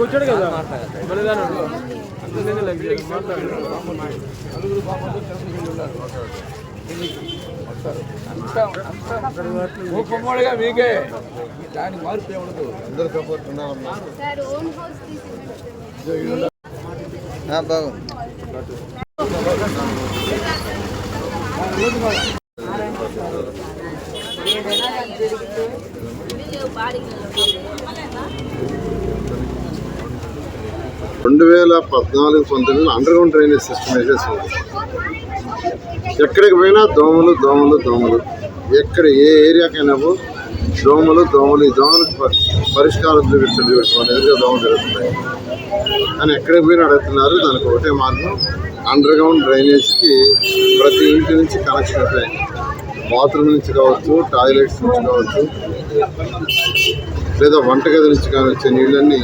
చంద్రగిరి ఉన్నారు ఊపమ్మడిగా మీకే దానికి మార్పు ఏముండదు అందరూ సపోర్ట్ ఉండాలమ్మా సార్ ఓన్ హౌస్ తీసి రెండు వేల పద్నాలుగు పంతొమ్మిదిలో అండర్ గ్రౌండ్ డ్రైనేజ్ సిస్టమ్ వేసేసింది ఎక్కడికి పోయినా దోమలు దోమలు దోమలు. ఎక్కడ ఏ ఏరియాకైనా దోమలు దోమలు ఈ దోమలకు పరిష్కారం చూపించండి మన ఎదురుగా దోమలు జరుగుతున్నాయి. కానీ ఎక్కడికి పోయినా అడుగుతున్నారు దానికి ఒకటే మార్గం అండర్ గ్రౌండ్ డ్రైనేజ్కి ప్రతి ఇంటి నుంచి కనెక్షన్ ఉంటాయి బాత్రూమ్ నుంచి కావచ్చు టాయిలెట్స్ నుంచి కావచ్చు లేదా వంటగది నుంచి కానీ వచ్చే నీళ్ళన్నీ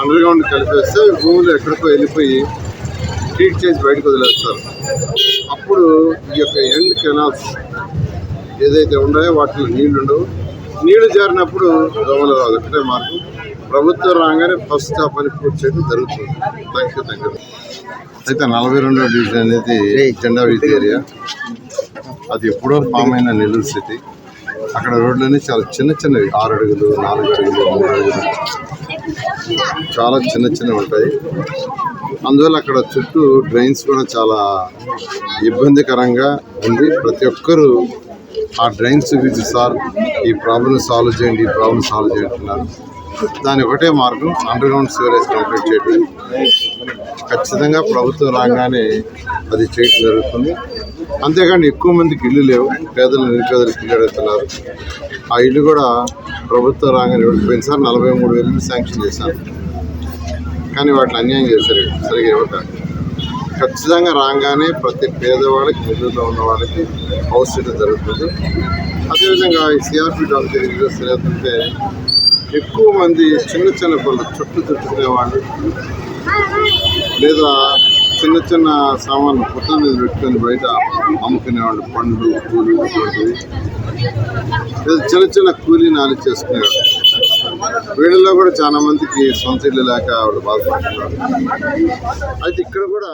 అండర్ గ్రౌండ్ కలిపేస్తే భూమిలో ఎక్కడికో వెళ్ళిపోయి ట్రీట్ చేసి బయటకు వదిలేస్తారు. అప్పుడు ఈ యొక్క ఎండ్ కెనాల్స్ ఏదైతే ఉన్నాయో వాటిలో నీళ్ళు ఉండవు. నీళ్ళు జారినప్పుడు దోమలు రాదు ఒకటే మార్గం ప్రభుత్వం రాగానే ఫస్ట్ ఆ పని పూర్తి చేయడం జరుగుతుంది. థ్యాంక్ యూ థ్యాంక్ యూ అయితే నలభై రెండో డివిజన్ అనేది జెండా వీధి ఏరియా. అది ఎప్పుడో ఫామ్ అయిన నెల్లూరు సిటీ. అక్కడ రోడ్లన్నీ చాలా చిన్న చిన్నవి. ఆరు అడుగులు నాలుగు అడుగులు మూడు అడుగులు. చాలా చిన్న చిన్నవి ఉంటాయి. అందువల్ల అక్కడ చుట్టూ డ్రైన్స్ కూడా చాలా ఇబ్బందికరంగా ఉంది. ప్రతి ఒక్కరూ ఆ డ్రైన్స్ చూపించి సార్. ఈ ప్రాబ్లం సాల్వ్ చేయండి ఈ ప్రాబ్లం సాల్వ్ చేయండి దాని ఒకటే మార్గం అండర్ గ్రౌండ్ సివరేజ్ కంప్లీట్ చేయడం ఖచ్చితంగా ప్రభుత్వం రాగానే అది చేయడం జరుగుతుంది. అంతేకాని ఎక్కువ మందికి ఇల్లు లేవు పేదలు నిరుపేదలకు ఇల్లు అడుగుతున్నారు. ఆ ఇల్లు కూడా ప్రభుత్వం రాగానే పోయినసారి నలభై మూడు వేలు శాంక్షన్ చేశారు. కానీ వాటిని అన్యాయం చేశారు. సరిగా ఇవ్వటానికి ఖచ్చితంగా రాగానే ప్రతి పేదవాళ్ళకి నిధుల్లో ఉన్న వాళ్ళకి హౌస్ ఇవ్వడం జరుగుతుంది. అదేవిధంగా ఈ సిఆర్పి డాక్టర్ ఏంటంటే ఎక్కువ మంది చిన్న చిన్న పనులు చుట్టూ చుట్టుకునే వాళ్ళు లేదా చిన్న చిన్న సామాన్లు పుట్ట మీద పెట్టుకొని బయట అమ్ముకునేవాళ్ళు పండ్లు పూలు లేదా చిన్న చిన్న కూలీ నాలి చేసుకునేవాళ్ళు వీళ్ళలో కూడా చాలా మందికి సొంత ఇల్లు లేక వాళ్ళు బాధపడుతున్నారు. అయితే ఇక్కడ కూడా